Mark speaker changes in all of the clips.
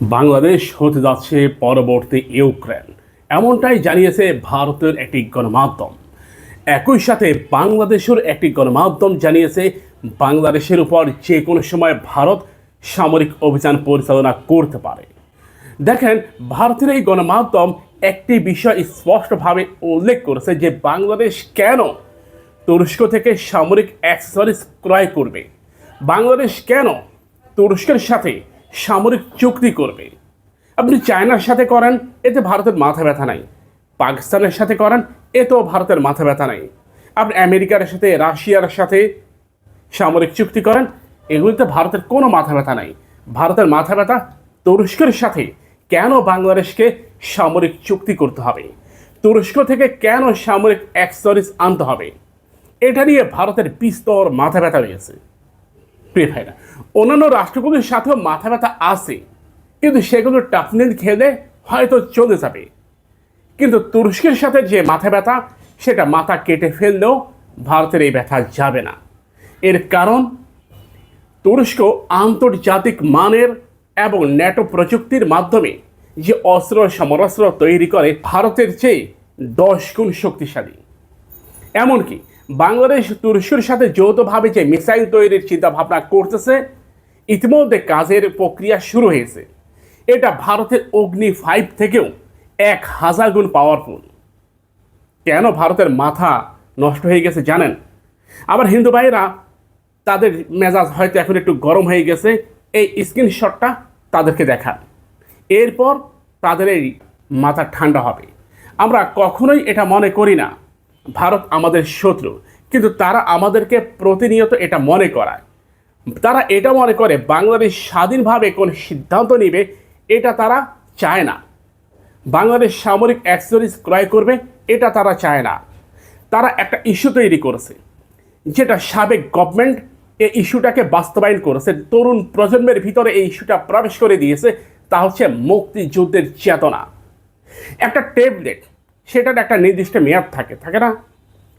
Speaker 1: বাংলাদেশ হতে যাচ্ছে পরবর্তী ইউক্রেন। এমনটাই জানিয়েছে ভারতের একটি গণমাধ্যম। একই সাথে বাংলাদেশের একটি গণমাধ্যম জানিয়েছে বাংলাদেশের উপর যে কোনো সময় ভারত সামরিক অভিযান পরিচালনা করতে পারে। দেখেন, ভারতের এই গণমাধ্যম একটি বিষয় স্পষ্টভাবে উল্লেখ করেছে যে বাংলাদেশ কেন তুরস্ক থেকে সামরিক অ্যাক্সেসরিজ ক্রয় করবে? বাংলাদেশ কেন তুরস্কের সাথে সামরিক চুক্তি করবে। আপনি চায়নার সাথে করেন, এতে ভারতের মাথা ব্যথা নাই। পাকিস্তানের সাথে করেন, এতেও ভারতের মাথা ব্যথা নাই। আপনি আমেরিকার সাথে, রাশিয়ার সাথে সামরিক চুক্তি করেন, এগুলিতে ভারতের কোনো মাথা ব্যথা নাই। ভারতের মাথা ব্যথা তুরস্কের সাথে। কেন বাংলাদেশকে সামরিক চুক্তি করতে হবে? তুরস্ক থেকে কেন সামরিক অ্যাক্সরিস আনতে হবে? এটা নিয়ে ভারতের বিস্তর মাথা ব্যথা রয়েছে। প্রিয় ভাইরা, অন্যান্য রাষ্ট্রগুলির সাথেও মাথা ব্যথা আছে, কিন্তু সেগুলো টাফনিল খেলে হয়তো চলে যাবে। কিন্তু তুরস্কের সাথে যে মাথা ব্যথা, সেটা মাথা কেটে ফেললেও ভারতের এই ব্যথা যাবে না। এর কারণ, তুরস্ক আন্তর্জাতিক মানের এবং ন্যাটো প্রযুক্তির মাধ্যমে যে অস্ত্র সমরাস্ত্র তৈরি করে, ভারতের চেয়ে দশ গুণ শক্তিশালী। এমনকি বাংলাদেশ তুরস্কের সাথে যৌথভাবে যে মিসাইল তৈরির চিন্তা ভাবনা করতেছে, ইতিমধ্যে কাজের প্রক্রিয়া শুরু হয়েছে। এটা ভারতের অগ্নি ফাইভ থেকেও এক হাজার গুণ পাওয়ারফুল কেন ভারতের মাথা নষ্ট হয়ে গেছে জানেন? আবার হিন্দু ভাইরা তাদের মেজাজ হয়তো এখন একটু গরম হয়ে গেছে, এই স্ক্রিনশটটা তাদেরকে দেখান। এরপর তাদের এই মাথা ঠান্ডা হবে। আমরা কখনোই এটা মনে করি না। ভারত আমাদের শত্রু, কিন্তু তারা আমাদেরকে প্রতিনিয়ত এটা মনে করায়। তারা এটা মনে করে, বাংলাদেশ স্বাধীনভাবে কোন সিদ্ধান্ত নেবে, এটা তারা চায় না। বাংলাদেশ সামরিক অ্যাক্সেসরিজ ক্রয় করবে, এটা তারা চায় না। তারা একটা ইস্যু তৈরি করেছে, যেটা সাবেক গভর্নমেন্ট এই ইস্যুটাকে বাস্তবায়ন করেছে। তরুণ প্রজন্মের ভিতরে এই ইস্যুটা প্রবেশ করে দিয়েছে, তা হচ্ছে মুক্তিযুদ্ধের চেতনা। একটা ট্যাবলেট সেটার একটা নির্দিষ্ট মেয়াদ থাকে থাকে না?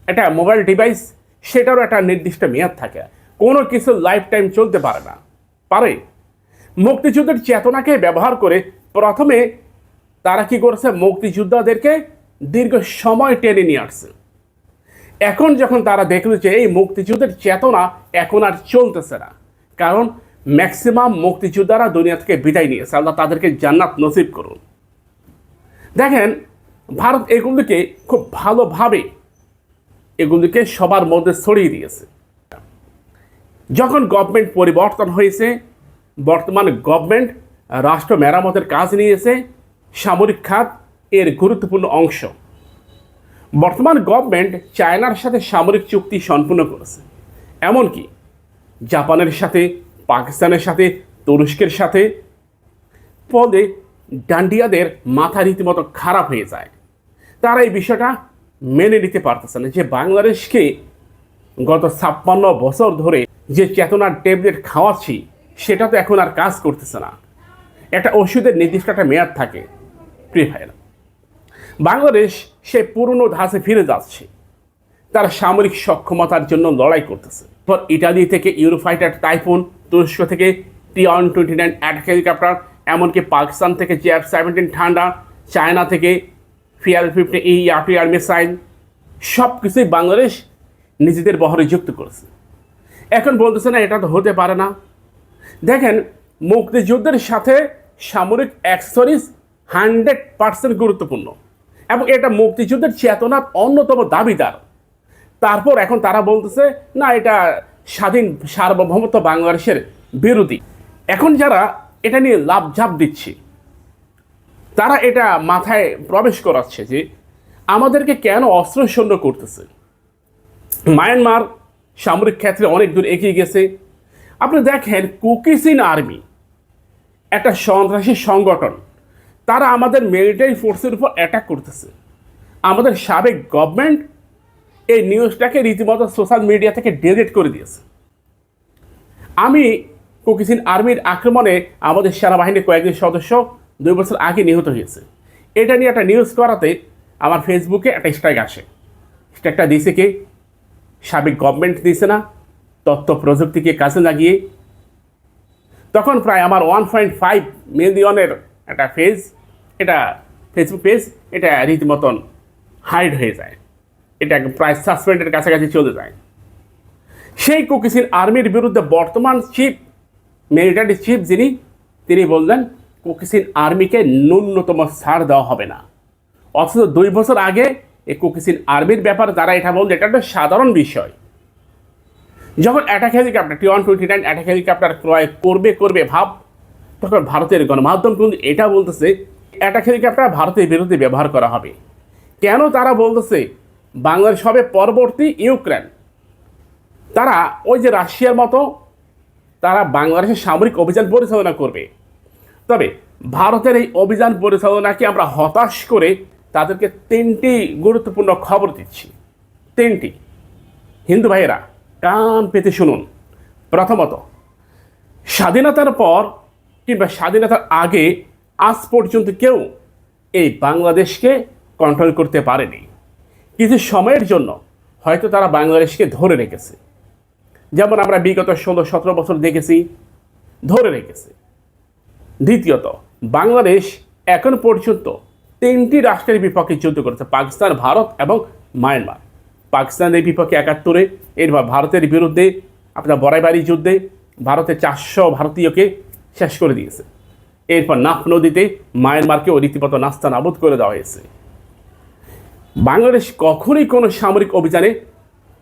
Speaker 1: একটা মোবাইল ডিভাইস সেটারও একটা নির্দিষ্ট মেয়াদ থাকে। কোনো কিছু লাইফ টাইম চলতে পারে না। পারে। মুক্তিযুদ্ধের চেতনাকে ব্যবহার করে প্রথমে তারা কি করেছে? মুক্তিযোদ্ধাদেরকে দীর্ঘ সময় টেনে নিয়ে আসছে। এখন যখন তারা দেখল যে এই মুক্তিযুদ্ধের চেতনা এখন আর চলতেছে না, কারণ ম্যাক্সিমাম মুক্তিযোদ্ধারা দুনিয়া থেকে বিদায় নিয়েছে। আল্লাহ তাদেরকে জান্নাত নসিব করুন। দেখেন ভারত এগুলিকে খুব ভালোভাবে এগুলিকে সবার মধ্যে ছড়িয়ে দিয়েছে। যখন গভর্নমেন্ট পরিবর্তন হয়েছে, বর্তমান গভর্নমেন্ট রাষ্ট্র মেরামতের কাজ নিয়েছে, সামরিক খাত এর গুরুত্বপূর্ণ অংশ। বর্তমান গভর্নমেন্ট চায়নার সাথে সামরিক চুক্তি সম্পূর্ণ করেছে। এমনকি জাপানের সাথে, পাকিস্তানের সাথে, তুরস্কের সাথে, ফলে ডান্ডিয়াদের মাথা রীতিমতো খারাপ হয়ে যায়। তারা এই বিষয়টা মেনে নিতে পারতেছে না যে বাংলাদেশকে গত ছাপ্পান্ন বছর ধরে যে চেতনার ট্যাবলেট খাওয়াচ্ছি সেটা তো এখন আর কাজ করতেছে না। একটা ওষুধের নির্দিষ্ট একটা মেয়াদ থাকে, প্রিয় ভাইরা বাংলাদেশ সে পুরনো ধাঁচে ফিরে যাচ্ছে। তারা সামরিক সক্ষমতার জন্য লড়াই করতেছে। পর ইটালি থেকে ইউরোফাইটার টাইফুন, তুরস্ক থেকে T one twenty nine attack helicopter এমনকি পাকিস্তান থেকে জেএফ সেভেন্টিন ঠান্ডা, চায়না থেকে fear fifty E RTR missile সব কিছুই বাংলাদেশ নিজেদের বহরে যুক্ত করেছে। এখন বলতেছে না, এটা তো হতে পারে না। দেখেন, মুক্তিযুদ্ধের সাথে সামরিক অ্যাক্সেসরিজ হান্ড্রেড পার্সেন্ট গুরুত্বপূর্ণ এবং এটা মুক্তিযুদ্ধের চেতনার অন্যতম দাবিদার। তারপর এখন তারা বলতেছে, না, এটা স্বাধীন সার্বভৌমত্ব বাংলাদেশের বিরোধী। এখন যারা এটা নিয়ে লাভঝাপ দিচ্ছে তারা এটা মাথায় প্রবেশ করাচ্ছে যে আমাদেরকে কেন অস্ত্র শূন্য করতেছে? মায়ানমার সামরিক ক্ষেত্রে অনেক দূর এগিয়ে গেছে। আপনি দেখেন কুকিসিন আর্মি, একটা সন্ত্রাসী সংগঠন, তারা আমাদের মিলিটারি ফোর্সের উপর অ্যাটাক করতেছে। আমাদের সাবেক গভর্নমেন্ট এই নিউজটাকে রীতিমতো সোশ্যাল মিডিয়া থেকে ডিলিট করে দিয়েছে। আমি কুকিসিন আর্মির আক্রমণে আমাদের সেনাবাহিনীর কয়েকজন সদস্য দুই বছর আগে নিহত হয়েছে। এটা নিয়ে একটা নিউজ করাতে আমার ফেসবুকে একটা স্ট্রাইক আসে। স্ট্রাইকটা দিয়েছে কে? সাবেক গভর্নমেন্ট দিয়েছে না, তথ্য প্রযুক্তিকে কাজে লাগিয়ে। তখন প্রায় আমার ওয়ান পয়েন্ট ফাইভ মিলিয়নের একটা পেজ এটা ফেসবুক পেজ এটা রীতিমতন হাইড হয়ে যায়। এটা প্রায় সাসপেন্ডের কাছাকাছি চলে যায়। সেই কুকিসিন আর্মির বিরুদ্ধে বর্তমান চিফ মিলিটারি চিফ যিনি, তিনি বললেন কুকিসিন আর্মিকে ন্যূনতম ছাড় দেওয়া হবে না। অথচ দুই বছর আগে এই কুকিসিন আর্মির ব্যাপার তারা এটা বলছে এটা একটা সাধারণ বিষয়। যখন attack helicopter T one twenty nine attack helicopter ক্রয় করবে করবে, ভাব, তখন ভারতের গণমাধ্যম কিন্তু এটা বলতেছে অ্যাটাক হেলিকপ্টার ভারতের বিরুদ্ধে ব্যবহার করা হবে। কেন তারা বলতেছে, বাংলাদেশ হবে পরবর্তী ইউক্রেন। তারা ওই যে রাশিয়ার মতো, তারা বাংলাদেশের সামরিক অভিযান পরিচালনা করবে। তবে ভারতের এই অভিযান পরিচালনাকে আমরা হতাশ করে তাদেরকে তিনটি গুরুত্বপূর্ণ খবর দিচ্ছি। তিনটি। হিন্দু ভাইয়েরা, কান পেতে শুনুন। প্রথমত, স্বাধীনতার পর কিংবা স্বাধীনতার আগে আজ পর্যন্ত কেউ এই বাংলাদেশকে কন্ট্রোল করতে পারেনি। কিছু সময়ের জন্য হয়তো তারা বাংলাদেশকে ধরে রেখেছে। যেমন আমরা বিগত ষোলো সতেরো বছর দেখেছি, ধরে রেখেছে। দ্বিতীয়ত, বাংলাদেশ এখন পর্যন্ত তিনটি রাষ্ট্রের বিপক্ষে যুদ্ধ করেছে, পাকিস্তান, ভারত এবং মায়ানমার। পাকিস্তানের বিপক্ষে একাত্তরে, এরপর ভারতের বিরুদ্ধে, আপনার বড়াইবাড়ি যুদ্ধে ভারতের চারশো ভারতীয়কে শেষ করে দিয়েছে। এরপর নাফ নদীতে মায়ানমারকেও রীতিমতো নাস্তা নাবুদ করে দেওয়া হয়েছে। বাংলাদেশ কখনোই কোনো সামরিক অভিযানে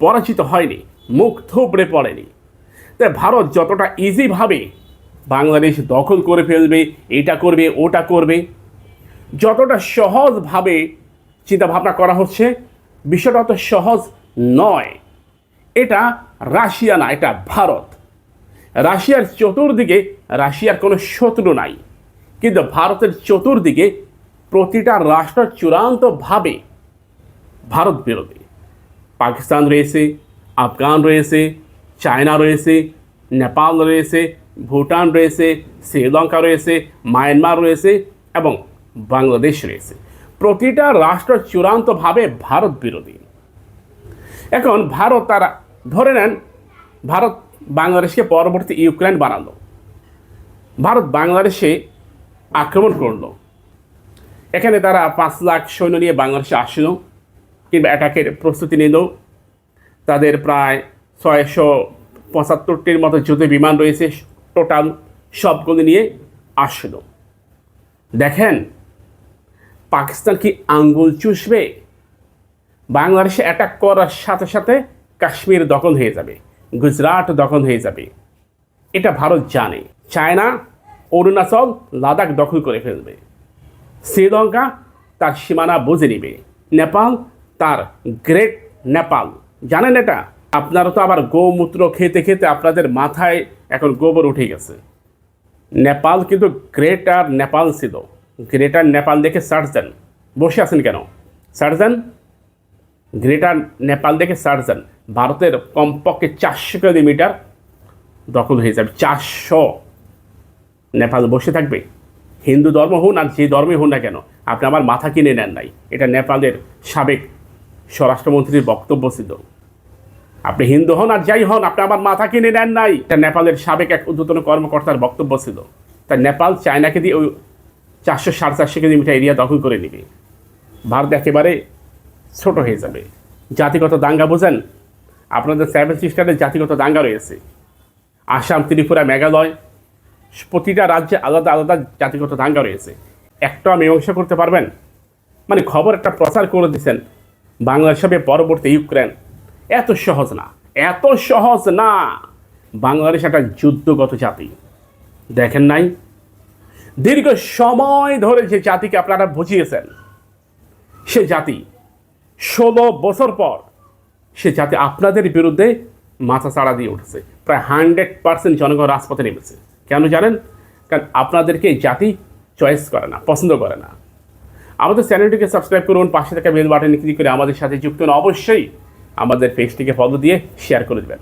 Speaker 1: পরাজিত হয়নি, মুখ থুবড়ে পড়েনি। তাই ভারত যতটা ইজিভাবে বাংলাদেশ দখল করে ফেলবে, এটা করবে, ওটা করবে। যতটা সহজভাবে চিন্তাভাবনা করা হচ্ছে, বিষয়টা অত সহজ নয়। এটা রাশিয়া না, এটা ভারত। রাশিয়ার চতুর্দিকে রাশিয়ার কোনো শত্রু নাই। কিন্তু ভারতের চতুর্দিকে প্রতিটা রাষ্ট্র চূড়ান্তভাবে ভারত বিরোধী। পাকিস্তান রয়েছে, আফগান রয়েছে, চায়না রয়েছে, নেপাল রয়েছে ভুটান রয়েছে, শ্রীলঙ্কা রয়েছে, মায়ানমার রয়েছে এবং বাংলাদেশ রয়েছে। প্রতিটা রাষ্ট্র চূড়ান্তভাবে ভারত বিরোধী। এখন ভারত তারা, ধরে নেন, ভারত বাংলাদেশকে পরবর্তী ইউক্রেন বানালো। ভারত বাংলাদেশে আক্রমণ করল। এখানে তারা পাঁচ লাখ সৈন্য নিয়ে বাংলাদেশে আসলো কিংবা অ্যাটাকের প্রস্তুতি নিল। তাদের প্রায় ছয়শো পঁচাত্তরটির মতো যুদ্ধ বিমান রয়েছে টোটাল সবগুলো নিয়ে আসলো। দেখেন, পাকিস্তান কি আঙ্গুল চুষবে? বাংলাদেশে অ্যাটাক করার সাথে সাথে কাশ্মীর দখল হয়ে যাবে, গুজরাট দখল হয়ে যাবে। এটা ভারত জানে। চায়না, অরুণাচল, লাদাখ দখল করে ফেলবে। শ্রীলঙ্কা তার সীমানা বুঝে নিবে। নেপাল তার গ্রেট নেপাল জানেন এটা? আপনারা তো আবার গোমূত্র খেতে খেতে আপনাদের মাথায় এখন গোবর উঠে গেছে। নেপাল কিন্তু গ্রেটার নেপাল ছিল। গ্রেটার নেপাল দেখে সার্চ দেন বসে আছেন কেন? সার্চ দেন গ্রেটার নেপাল দেখে সার্চ দেন ভারতের কমপক্ষে চারশো কিলোমিটার দখল হয়ে যাবে। চারশো। নেপাল বসে থাকবে। হিন্দু ধর্ম হন আর যে ধর্মে হন না কেন, আপনি আমার মাথা কিনে নেন নাই। এটা নেপালের সাবেক স্বরাষ্ট্রমন্ত্রীর বক্তব্য ছিল। আপনি হিন্দু হন আর যাই হন, আপনি আমার মাথা কিনে নেন নাই। এটা নেপালের সাবেক এক উদ্যতন কর্মকর্তার বক্তব্য ছিল। তাই নেপাল চায়নাকে দিয়ে ওই চারশো সাড়ে চারশো কিলোমিটার এরিয়া দখল করে নেবে। ভারত একেবারে ছোট হয়ে যাবে। জাতিগত দাঙ্গা, বোঝেন? আপনাদের সেভেন সিস্টারের জাতিগত দাঙ্গা রয়েছে। আসাম, ত্রিপুরা, মেঘালয়, প্রতিটা রাজ্যে আলাদা আলাদা জাতিগত দাঙ্গা রয়েছে। একটা মীমাংসা করতে পারবেন? মানে খবর একটা প্রচার করে দিচ্ছেন। বাংলাদেশ হবে পরবর্তী ইউক্রেন। এত সহজ না, এত সহজ না। বাংলাদেশ একটা যুদ্ধগত জাতি। দেখেন নাই? দীর্ঘ সময় ধরে যে জাতিকে আপনারা বুঝিয়েছেন, সে জাতি ষোলো বছর পর সে জাতি আপনাদের বিরুদ্ধে মাথা চাড়া দিয়ে উঠেছে। প্রায় হান্ড্রেড পার্সেন্ট জনগণ রাজপথে নেমেছে। কেন জানেন? কারণ আপনাদেরকে জাতি চয়েস করে না, পছন্দ করে না। আমাদের চ্যানেলটিকে সাবস্ক্রাইব করুন, পাশে থাকা বেল বাটনে ক্লিক করে আমাদের সাথে যুক্ত হন। অবশ্যই আমাদের পেজটিকে ফলো দিয়ে শেয়ার করে দেবেন।